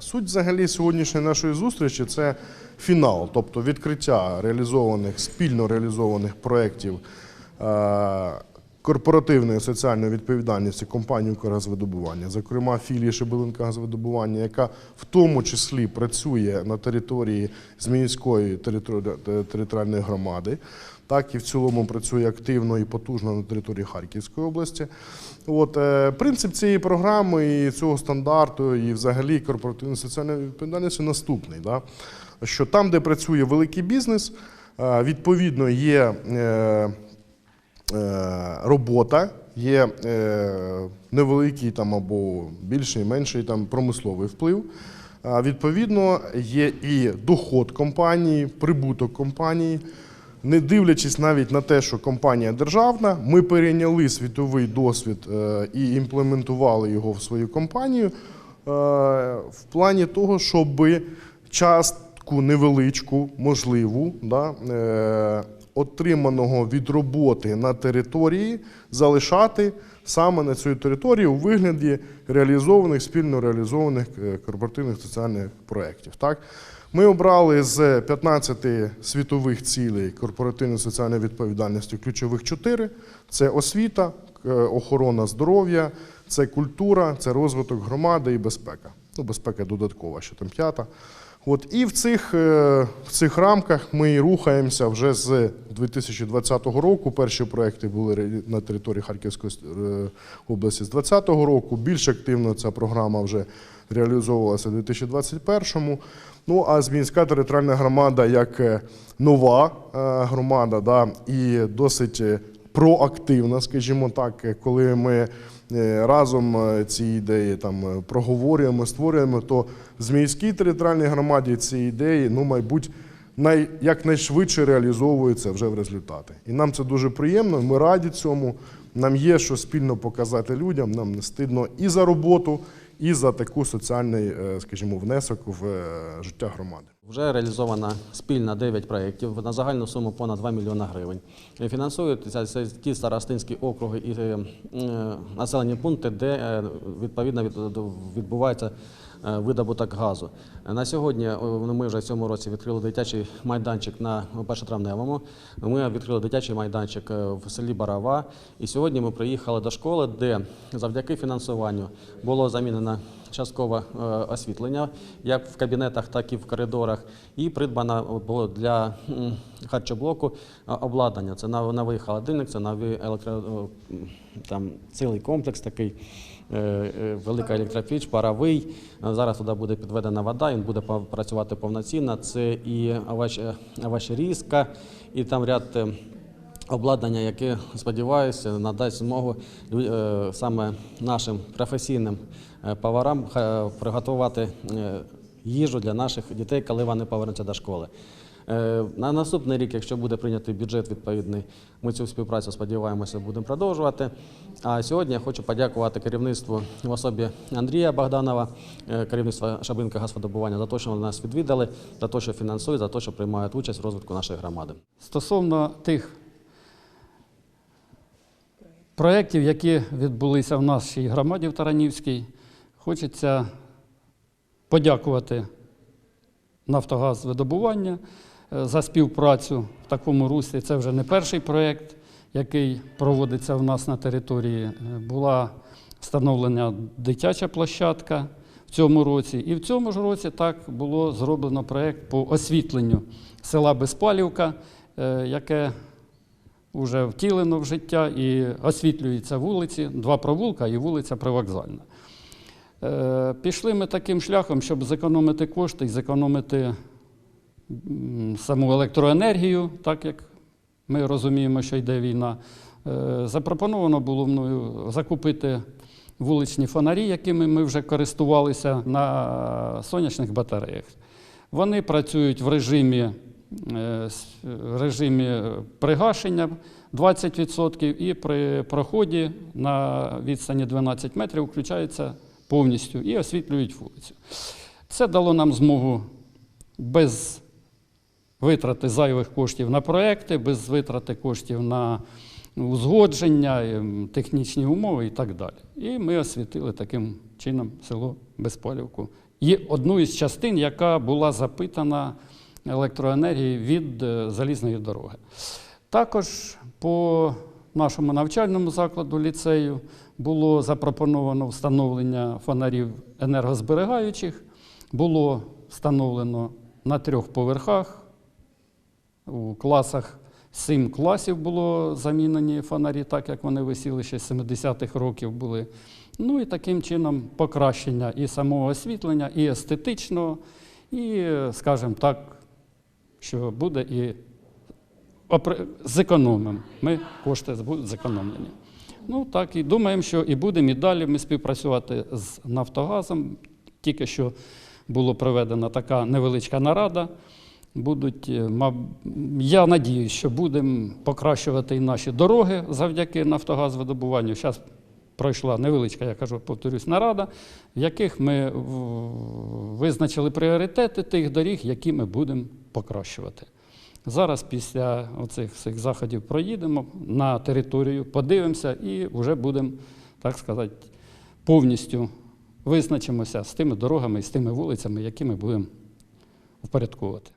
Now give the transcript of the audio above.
Суть взагалі сьогоднішньої нашої зустрічі це фінал, тобто відкриття реалізованих спільно реалізованих проєктів е, корпоративної соціальної відповідальності компанії «Укргазвидобування», зокрема філії Шебелинка газовидобування, яка в тому числі працює на території Зміївської територіальної громади, так і в цілому працює активно і потужно на території Харківської області. От, е, принцип цієї програми і цього стандарту, і взагалі корпоративної соціальної відповідальності наступний. Да? Що там, де працює великий бізнес, е, відповідно є е, е, робота, є е, невеликий там або більший, менший там промисловий вплив. Відповідно, є і доход компанії, прибуток компанії. Не дивлячись навіть на те, що компанія державна, ми перейняли світовий досвід е, і імплементували його в свою компанію е, в плані того, щоб частку невеличку, можливу, да, отриманого від роботи на території залишати саме на цій території у вигляді реалізованих, спільно реалізованих е, корпоративних соціальних проєктів. Так? Ми обрали з 15 світових цілей корпоративної соціальної відповідальності ключових чотири: це освіта, е, охорона здоров'я, це культура, це розвиток громади і безпека. Ну, безпека додаткова, ще там п'ята. От, і в цих, е, в цих рамках ми рухаємося вже з 2020 року. Перші проекти були на території Харківської е, області з 2020 року. Більш активно ця програма вже реалізовувалася у 2021-му. Ну а Зміївська територіальна громада як е, нова громада, да, і досить проактивна, скажімо так, коли ми е, разом е, ці ідеї там е, проговорюємо, створюємо, то в Зміївській територіальній громаді ці ідеї, ну, мабуть, най, якнайшвидше реалізовуються вже в результати. І нам це дуже приємно, ми раді цьому. Нам є що спільно показати людям, нам не стидно і за роботу, і за таку соціальний, е, скажімо, внесок в е, життя громади. Вже реалізовано спільно 9 проєктів на загальну суму понад 2 мільйона гривень. Фінансуються ті старостинські округи і е, населені пункти, де відповідно відбувається видобуток газу. Е, На сьогодні е, ми вже в цьому році відкрили дитячий майданчик на першотравневому. Ми відкрили дитячий майданчик е, в селі Барава. І сьогодні ми приїхали до школи, де завдяки фінансуванню було замінено часткове е, освітлення, як в кабінетах, так і в коридорах. І придбано було для харчоблоку е, обладнання. Це нов- новий холодильник, це новий електро, е, там, цілий комплекс такий. е, е, Велика електропіч, паровий. Е, Зараз туди буде підведена вода, він буде працювати повноцінно. Це і овоч, овочерізка, і там ряд обладнання, яке, сподіваюся, надасть змогу саме нашим професійним поварам приготувати їжу для наших дітей, коли вони повернуться до школи. Е, На наступний рік, якщо буде прийнятий бюджет відповідний, ми цю співпрацю сподіваємося будемо продовжувати. А сьогодні я хочу подякувати керівництву в особі Андрія Богданова, е, керівництва Шабинка газвидобування за те, що вони нас відвідали, за те, що фінансують, за те, що приймають участь в розвитку нашої громади. Стосовно тих проєктів, які відбулися в нашій громаді в Таранівській, хочеться подякувати Нафтогаз видобування за співпрацю в такому руслі. Це вже не перший проєкт, який проводиться в нас на території. Е, Була встановлена дитяча площадка в цьому році. І в цьому ж році так було зроблено проєкт по освітленню села Безпалівка, е, яке вже втілено в життя і освітлюються вулиці, два провулка і вулиця Привокзальна. Е, Пішли ми таким шляхом, щоб зекономити кошти і зекономити саму електроенергію, так як ми розуміємо, що йде війна. Е, Запропоновано було мною закупити вуличні фонарі, якими ми вже користувалися на сонячних батареях. Вони працюють в режимі, е, режимі пригашення 20% і при проході на відстані 12 метрів включаються повністю і освітлюють вулицю. Це дало нам змогу без витрати зайвих коштів на проекти, без витрати коштів на узгодження, технічні умови і так далі. І ми освітили таким чином село Безпалівку. І одну із частин, яка була запитана електроенергією від е, залізної дороги. Також по нашому навчальному закладу ліцею було запропоновано встановлення фонарів енергозберігаючих. Було встановлено на трьох поверхах. У класах сім класів було замінені фонарі, так як вони висіли ще з 70-х років були. Ну і таким чином покращення і самого освітлення, і естетичного, і, скажімо так, що буде і зекономимо. Ми кошти будуть зекономлені. Ну так і думаємо, що і будемо і далі ми співпрацювати з Нафтогазом. Тільки що була проведена така невеличка нарада. Будуть, е, я надіюсь, що будемо покращувати і наші дороги завдяки Нафтогазвидобуванню. Зараз пройшла невеличка, я кажу, повторюсь, нарада, в яких ми визначили пріоритети тих доріг, які ми будемо покращувати. Зараз після оцих всіх заходів проїдемо на територію, подивимося і вже будемо, так сказати, повністю визначимося з тими дорогами і з тими вулицями, які ми будемо впорядковувати.